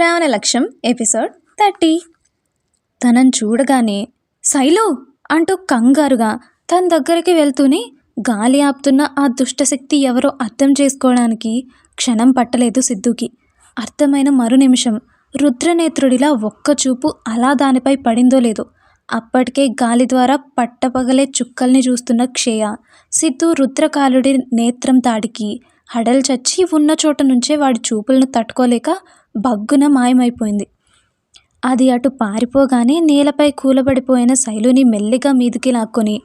శ్రావణ లక్ష్యం episode thirty. తనను చూడగానే శైలు! అంటూ కంగారుగా తన దగ్గరికి వెళ్తూనే గాలి ఆపుతున్న ఆ దుష్టశక్తి ఎవరో అర్థం చేసుకోవడానికి క్షణం పట్టలేదు సిద్ధుకి. అర్థమైన మరు నిమిషం రుద్రనేత్రుడిలా ఒక్క చూపు అలా దానిపై పడిందో లేదో అప్పటికే గాలి ద్వారా పట్టపగలే చుక్కల్ని చూస్తున్న క్షయ సిద్ధు రుద్రకాలుడి నేత్రం తాడికి హడల్ చచ్చి ఉన్న చోట నుంచే వాడి చూపులను తట్టుకోలేక బగ్గున మాయమైపోయింది. అది అటు పారిపోగానే నేలపై కూలబడిపోయిన శైలుని మెల్లిగా మీదికి లాక్కొని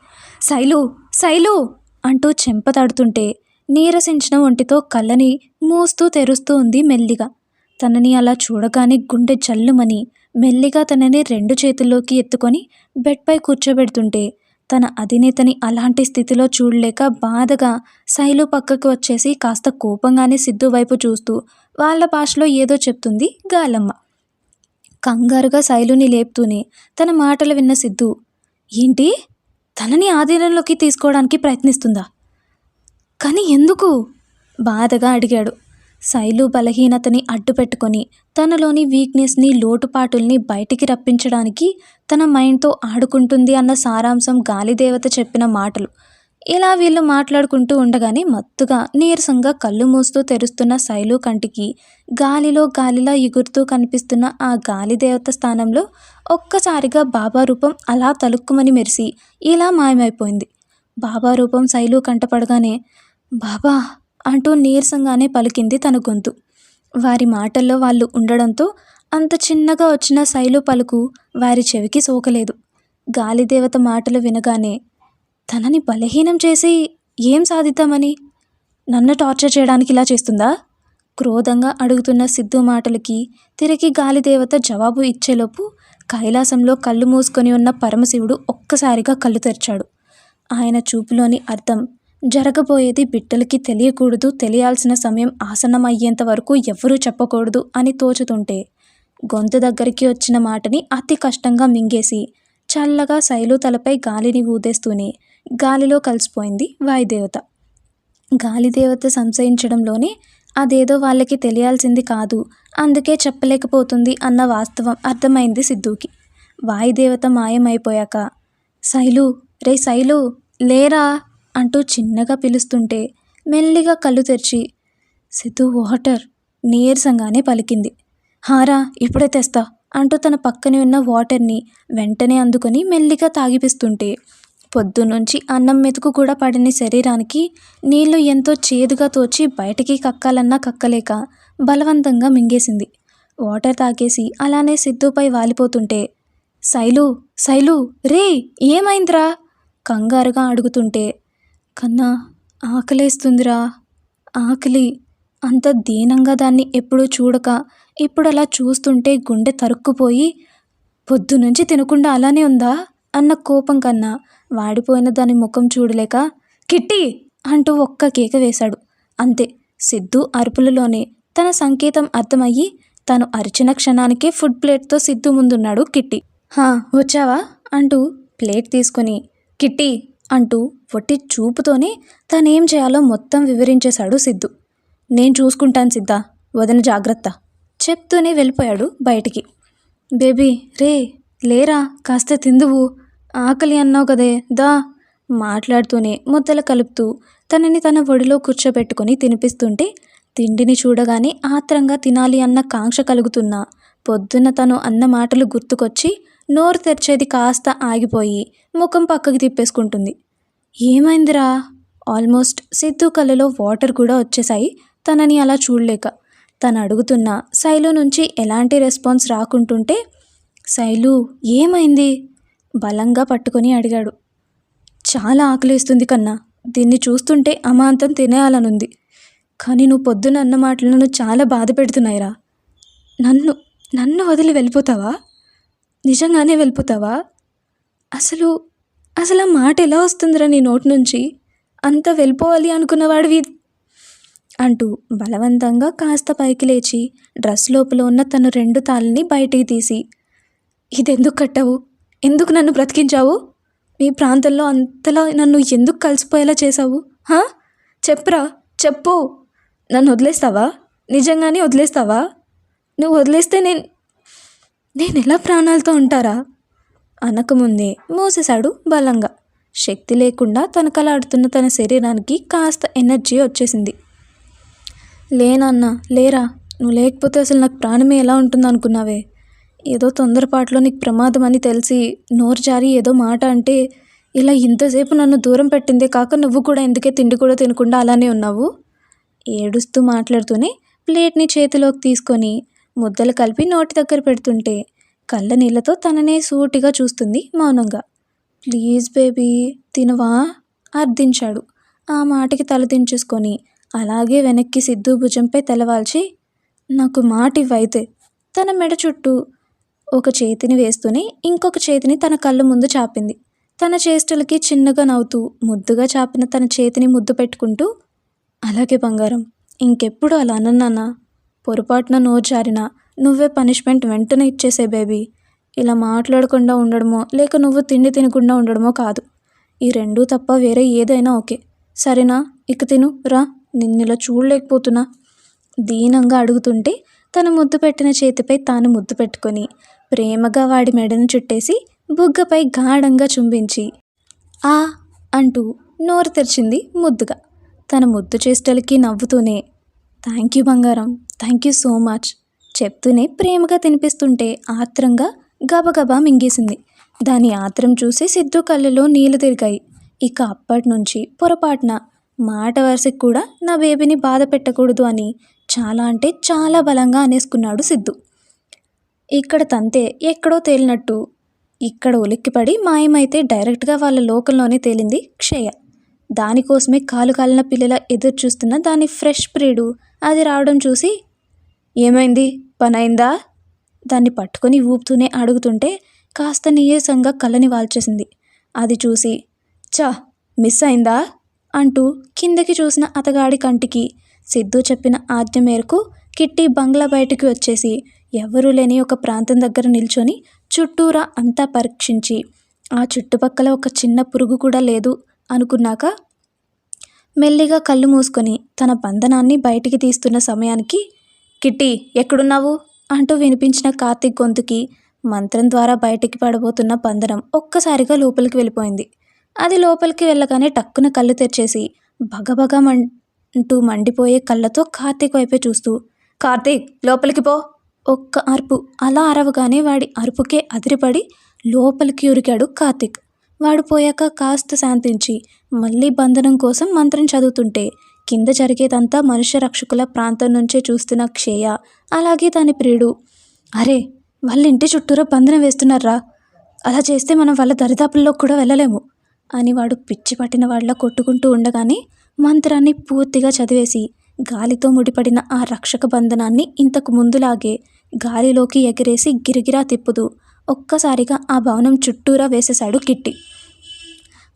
శైలు శైలు! అంటూ చెంపతాడుతుంటే నీరసించిన ఒంటితో కళ్ళని మూస్తూ తెరుస్తూ ఉంది మెల్లిగా. తనని అలా చూడగానే గుండె జల్లుమని మెల్లిగా తనని రెండు చేతుల్లోకి ఎత్తుకొని బెడ్పై కూర్చోబెడుతుంటే తన అధినేతని అలాంటి స్థితిలో చూడలేక బాధగా శైలు పక్కకు వచ్చేసి కాస్త కోపంగానే సిద్ధు వైపు చూస్తూ వాళ్ళ భాషలో ఏదో చెప్తుంది గాలమ్మ. కంగారుగా శైలుని లేపుతూనే తన మాటలు విన్న సిద్ధు ఏంటి? తనని ఆధీనంలోకి తీసుకోవడానికి ప్రయత్నిస్తుందా? కానీ ఎందుకు? బాధగా అడిగాడు. శైలు బలహీనతని అడ్డుపెట్టుకొని తనలోని వీక్నెస్ని లోటుపాటుల్ని బయటికి రప్పించడానికి తన మైండ్తో ఆడుకుంటుంది అన్న సారాంశం గాలిదేవత చెప్పిన మాటలు. ఇలా వీళ్ళు మాట్లాడుకుంటూ ఉండగానే మత్తుగా నీరసంగా కళ్ళు మూస్తూ తెరుస్తున్న శైలు కంటికి గాలిలో గాలిలా ఎగురుతూ కనిపిస్తున్న ఆ గాలిదేవత స్థానంలో ఒక్కసారిగా బాబా రూపం అలా తలుక్కుమని మెరిసి ఇలా మాయమైపోయింది. బాబా రూపం శైలు కంటపడగానే బాబా అంటూ నీరసంగానే పలికింది తన గొంతు. వారి మాటల్లో వాళ్ళు ఉండడంతో అంత చిన్నగా వచ్చిన శైలు పలుకు వారి చెవికి సోకలేదు. గాలిదేవత మాటలు వినగానే తనని బలహీనం చేసి ఏం సాధిద్దామని? నన్ను టార్చర్ చేయడానికి ఇలా చేస్తుందా? క్రోధంగా అడుగుతున్న సిద్ధు మాటలకి తిరిగి గాలిదేవత జవాబు ఇచ్చేలోపు కైలాసంలో కళ్ళు మూసుకొని ఉన్న పరమశివుడు ఒక్కసారిగా కళ్ళు తెరిచాడు. ఆయన చూపులోని అర్థం జరగబోయేది బిడ్డలకి తెలియకూడదు తెలియాల్సిన సమయం ఆసన్నమయ్యేంత వరకు ఎవ్వరూ చెప్పకూడదు అని తోచుతుంటే గొంతు దగ్గరికి వచ్చిన మాటని అతి కష్టంగా మింగేసి చల్లగా శైలు తలపై గాలిని ఊదేస్తూనే గాలిలో కలిసిపోయింది వాయుదేవత. గాలిదేవత సంశయించడంలోనే అదేదో వాళ్ళకి తెలియాల్సింది కాదు అందుకే చెప్పలేకపోతుంది అన్న వాస్తవం అర్థమైంది సిద్ధుకి. వాయుదేవత మాయమైపోయాక శైలు రే శైలు లేరా? అంటూ చిన్నగా పిలుస్తుంటే మెల్లిగా కళ్ళు తెరిచి సిద్ధు వాటర్ నీరసంగానే పలికింది. హారా ఇప్పుడే తెస్తా అంటూ తన పక్కనే ఉన్న వాటర్ని వెంటనే అందుకొని మెల్లిగా తాగిపిస్తుంటే పొద్దునుంచి అన్నం మెతుకు కూడా పడని శరీరానికి నీళ్ళు ఎంతో చేదుగా తోచి బయటికి కక్కాలన్నా కక్కలేక బలవంతంగా మింగేసింది. వాటర్ తాగేసి అలానే సిద్ధుపై వాలిపోతుంటే శైలు శైలు రే ఏమైందిరా? కంగారుగా అడుగుతుంటే కన్నా ఆకలేస్తుందిరా. ఆకలి. అంత దీనంగా దాన్ని ఎప్పుడూ చూడక ఇప్పుడు అలా చూస్తుంటే గుండె తరుక్కుపోయి పొద్దునుంచి తినకుండా అలానే ఉందా? అన్న కోపం కన్నా వాడిపోయిన దాని ముఖం చూడలేక కిట్టి! అంటూ ఒక్క కేక వేశాడు. అంతే. సిద్ధు అరుపులలోనే తన సంకేతం అర్థమయ్యి తను అరిచిన క్షణానికే ఫుడ్ ప్లేట్తో సిద్ధు ముందున్నాడు కిట్టి. హా వచ్చావా? అంటూ ప్లేట్ తీసుకొని కిట్టి! అంటూ వట్టి చూపుతోనే తనేం చేయాలో మొత్తం వివరించేశాడు సిద్ధు. నేను చూసుకుంటాను సిద్ధ వదిన జాగ్రత్త చెప్తూనే వెళ్ళిపోయాడు బయటికి. బేబీ రే లేరా కాస్త తిందువు ఆకలి అన్నావు కదే దా మాట్లాడుతూనే ముద్దలు కలుపుతూ తనని తన ఒడిలో కూర్చోబెట్టుకొని తినిపిస్తుంటే తిండిని చూడగానే ఆత్రంగా తినాలి అన్న కాంక్ష కలుగుతున్నా పొద్దున్న తను అన్న మాటలు గుర్తుకొచ్చి నోరు తెరిచేది కాస్త ఆగిపోయి ముఖం పక్కకి తిప్పేసుకుంటుంది. ఏమైందిరా? ఆల్మోస్ట్ సిద్ధు కళ్ళలో వాటర్ కూడా వచ్చేసాయి తనని అలా చూడలేక. తను అడుగుతున్న శైలు నుంచి ఎలాంటి రెస్పాన్స్ రాకుంటుంటే శైలు ఏమైంది? బలంగా పట్టుకొని అడిగాడు. చాలా ఆకలిస్తుంది కన్నా. దీన్ని చూస్తుంటే అమాంతం తినేయాలనుంది. కానీ నువ్వు పొద్దున అన్న మాటలు నన్ను చాలా బాధ పెడుతున్నాయిరా. నన్ను నన్ను వదిలి వెళ్ళిపోతావా? నిజంగానే వెళ్ళిపోతావా? అసలు అసలు ఆ మాట ఎలా వస్తుందిరా నీ నోటి నుంచి? అంత వెళ్ళిపోవాలి అనుకున్నవాడివి. అంటూ బలవంతంగా కాస్త పైకి లేచి డ్రెస్ లోపల ఉన్న తన రెండు తాళ్ళని బయటికి తీసి ఇదెందుకు కట్టావు? ఎందుకు నన్ను బ్రతికించావు? మీ ప్రాంతంలో అంతలా నన్ను ఎందుకు కలిసిపోయేలా చేశావు? హా? చెప్పురా చెప్పు. నన్ను వదిలేస్తావా? నిజంగానే వదిలేస్తావా? నువ్వు వదిలేస్తే నేను నేను ఎలా ప్రాణాలతో ఉంటారా? అనకముందే మూసేశాడు బలంగా. శక్తి లేకుండా తనకలాడుతున్న తన శరీరానికి కాస్త ఎనర్జీ వచ్చేసింది. లేనన్నా లేరా? నువ్వు లేకపోతే అసలు నాకు ప్రాణమే ఎలా ఉంటుంది అనుకున్నావే ఏదో తొందరపాటులో నీకు ప్రమాదం అని తెలిసి నోరు జారి ఏదో మాట అంటే ఇలా ఇంతసేపు నన్ను దూరం పెట్టిందే కాక నువ్వు కూడా ఎందుకే తిండి కూడా తినకుండా అలానే ఉన్నావు? ఏడుస్తూ మాట్లాడుతూనే ప్లేట్ని చేతిలోకి తీసుకొని ముద్దలు కలిపి నోటి దగ్గర పెడుతుంటే కళ్ళ నీళ్ళతో తననే సూటిగా చూస్తుంది మౌనంగా. ప్లీజ్ బేబీ తినవా? అర్థించాడు. ఆ మాటకి తలదించేసుకొని అలాగే వెనక్కి సిద్ధు భుజంపై తెలవాల్చి నాకు మాట ఇవ్వైతే తన మెడ చుట్టూ ఒక చేతిని వేస్తూనే ఇంకొక చేతిని తన కళ్ళ ముందు చాపింది. తన చేష్టలకి చిన్నగా నవ్వుతూ ముద్దుగా చాపిన తన చేతిని ముద్దు పెట్టుకుంటూ అలాగే బంగారం ఇంకెప్పుడు అలా అనన్నానా పొరపాటున నోరు జారినా? నువ్వే పనిష్మెంట్ వెంటనే ఇచ్చేసే బేబీ. ఇలా మాట్లాడకుండా ఉండడమో లేక నువ్వు తిండి తినకుండా ఉండడమో కాదు. ఈ రెండూ తప్ప వేరే ఏదైనా ఓకే. సరేనా? ఇక తిను. రా. నిన్నిలా చూడలేకపోతున్నా. దీనంగా అడుగుతుంటే తను ముద్దు పెట్టిన చేతిపై తాను ముద్దు పెట్టుకొని ప్రేమగా వాడి మెడను చుట్టేసి బుగ్గపై గాఢంగా చుంబించి ఆ అంటూ నోరు తెరిచింది ముద్దుగా. తన ముద్దు చేష్టలకి నవ్వుతూనే థ్యాంక్ యూ బంగారం. Thank you so much. చెప్తూనే ప్రేమగా తినిపిస్తుంటే ఆత్రంగా గబగబా మింగేసింది. దాని ఆత్రం చూసి సిద్ధు కళ్ళలో నీళ్ళు తిరిగాయి. ఇక అప్పటి నుంచి పొరపాటున మాట వరుసకి కూడా నా బేబీని బాధ పెట్టకూడదు అని చాలా అంటే చాలా బలంగా అనేసుకున్నాడు సిద్ధు. ఇక్కడ తంతే ఎక్కడో తేలినట్టు ఇక్కడ ఉలిక్కిపడి మాయమైతే డైరెక్ట్గా వాళ్ళ లోకంలోనే తేలింది క్షయ. దానికోసమే కాలు కాలిన పిల్లల ఎదురు చూస్తున్న దాని ఫ్రెష్ ప్రీడు అది రావడం చూసి ఏమైంది? పనైందా? దాన్ని పట్టుకొని ఊపుతూనే అడుగుతుంటే కాస్త నీరసంగా కళ్ళని వాల్చేసింది. అది చూసి చా మిస్ అయిందా? అంటూ కిందకి చూసిన అతగాడి కంటికి సిద్ధు చెప్పిన ఆజ్ఞ మేరకు కిట్టి బంగ్లా బయటికి వచ్చేసి ఎవరూ లేని ఒక ప్రాంతం దగ్గర నిల్చొని చుట్టూరా అంతా పరీక్షించి ఆ చుట్టుపక్కల ఒక చిన్న పురుగు కూడా లేదు అనుకున్నాక మెల్లిగా కళ్ళు మూసుకొని తన బంధనాన్ని బయటికి తీస్తున్న సమయానికి కిట్టి ఎక్కడున్నావు? అంటూ వినిపించిన కార్తీక్ గొంతుకి మంత్రం ద్వారా బయటికి పడబోతున్న బంధనం ఒక్కసారిగా లోపలికి వెళ్ళిపోయింది. అది లోపలికి వెళ్ళగానే టక్కున కళ్ళు తెరిచేసి భగభగ మంటూ మండిపోయే కళ్ళతో కార్తీక్ వైపే చూస్తూ కార్తీక్ లోపలికి పో! ఒక్క అరుపు అలా అరవగానే వాడి అరుపుకే అదిరిపడి లోపలికి ఉరికాడు కార్తీక్. వాడు పోయాక కాస్త శాంతించి మళ్ళీ బంధనం కోసం మంత్రం చదువుతుంటే కింద జరిగేదంతా మనుష్య రక్షకుల ప్రాంతం నుంచే చూస్తున్న క్షేయ. అలాగే దాని ప్రియుడు. అరే వాళ్ళ ఇంటి చుట్టూరా బంధనం వేస్తున్నారా? అలా చేస్తే మనం వాళ్ళ దరిదాపుల్లో కూడా వెళ్ళలేము. అని వాడు పిచ్చి పట్టిన వాళ్ళ కొట్టుకుంటూ ఉండగానే మంత్రాన్ని పూర్తిగా చదివేసి గాలితో ముడిపడిన ఆ రక్షక బంధనాన్ని ఇంతకు ముందులాగే గాలిలోకి ఎగిరేసి గిరిగిరా తిప్పుతూ ఒక్కసారిగా ఆ భవనం చుట్టూరా వేసేశాడు కిట్టి.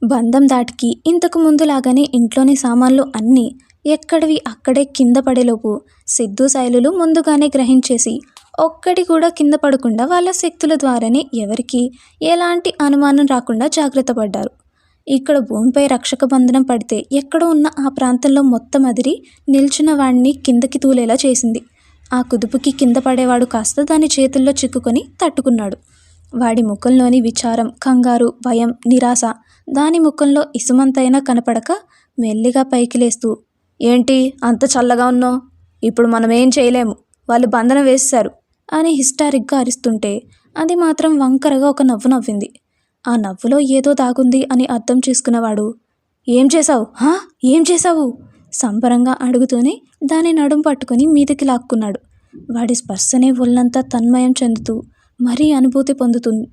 బంధం దాటికి ఇంతకు ముందులాగానే ఇంట్లోని సామాన్లు అన్నీ ఎక్కడివి అక్కడే కింద పడేలోపు సిద్ధు శైలులు ముందుగానే గ్రహించేసి ఒక్కటి కూడా కింద పడకుండా వాళ్ళ శక్తుల ద్వారానే ఎవరికి ఎలాంటి అనుమానం రాకుండా జాగ్రత్త పడ్డారు. ఇక్కడ భూమిపై రక్షక బంధనం పడితే ఎక్కడో ఉన్న ఆ ప్రాంతంలో మొత్తం అదిరి నిల్చున్న వాడిని కిందకి తూలేలా చేసింది. ఆ కుదుపుకి కింద పడేవాడు కాస్త దాని చేతుల్లో చిక్కుకొని తట్టుకున్నాడు. వాడి ముఖంలోని విచారం కంగారు భయం నిరాశ దాని ముఖంలో ఇసుమంతైనా కనపడక మెల్లిగా పైకి లేస్తూ ఏంటి అంత చల్లగా ఉన్నావు? ఇప్పుడు మనం ఏం చేయలేము. వాళ్ళు బంధనం వేశారు అని హిస్టారిక్గా అరిస్తుంటే అది మాత్రం వంకరగా ఒక నవ్వు నవ్వింది. ఆ నవ్వులో ఏదో దాగుంది అని అర్థం చేసుకున్నవాడు ఏం చేశావు? హా? ఏం చేశావు? సంబరంగా అడుగుతూనే దాని నడుం పట్టుకుని మీదకి లాక్కున్నాడు. వాడి స్పర్శనే ఒళ్ళంతా తన్మయం చెందుతూ మరీ అనుభూతి పొందుతుంది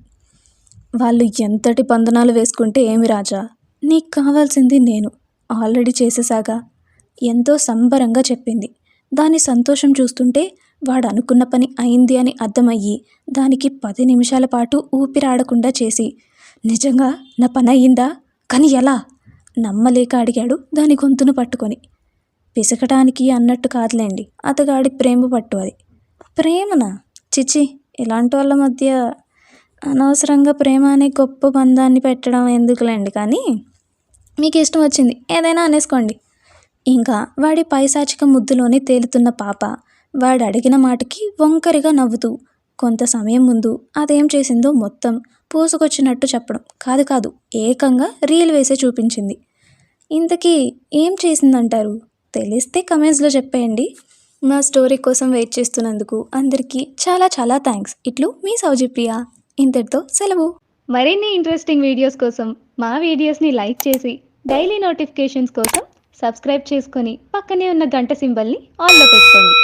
వాళ్ళు ఎంతటి పందనాలు వేసుకుంటే ఏమి రాజా? నీకు కావాల్సింది నేను. ఆల్రెడీ చేసేసాగా ఎంతో సంబరంగా చెప్పింది. దాని సంతోషం చూస్తుంటే వాడు అనుకున్న పని అయింది అని అర్థమయ్యి దానికి పది నిమిషాల పాటు ఊపిరాడకుండా చేసి నిజంగా నా పని అయ్యిందా? కానీ ఎలా? నమ్మలేక అడిగాడు దాని గొంతును పట్టుకొని. పిసకటానికి అన్నట్టు కాదులేండి. అతగాడి ప్రేమ పట్టు అది. ప్రేమనా? చిచి ఇలాంటి వాళ్ళ మధ్య అనవసరంగా ప్రేమ అనే గొప్ప బంధాన్ని పెట్టడం ఎందుకులేండి? కానీ మీకు ఇష్టం వచ్చింది. ఏదైనా అనేసుకోండి. ఇంకా వాడి పైశాచిక ముద్దులోనే తేలుతున్న పాప వాడు అడిగిన మాటకి వంకరిగా నవ్వుతూ కొంత సమయం ముందు అదేం చేసిందో మొత్తం పూసుకొచ్చినట్టు చెప్పడం కాదు కాదు ఏకంగా రీల్ వేసే చూపించింది. ఇంతకీ ఏం చేసిందంటారు? తెలిస్తే కమెంట్స్లో చెప్పేయండి. మా స్టోరీ కోసం వెయిట్ చేస్తున్నందుకు అందరికీ చాలా చాలా థ్యాంక్స్. ఇట్లు మీ సౌజిప్రియ ఇంతటితో సెలవు. మరిన్ని ఇంట్రెస్టింగ్ వీడియోస్ కోసం మా వీడియోస్ని లైక్ చేసి డైలీ నోటిఫికేషన్స్ కోసం సబ్స్క్రైబ్ చేసుకొని పక్కనే ఉన్న గంట సింబల్ని ఆన్లో పెట్టుకోండి.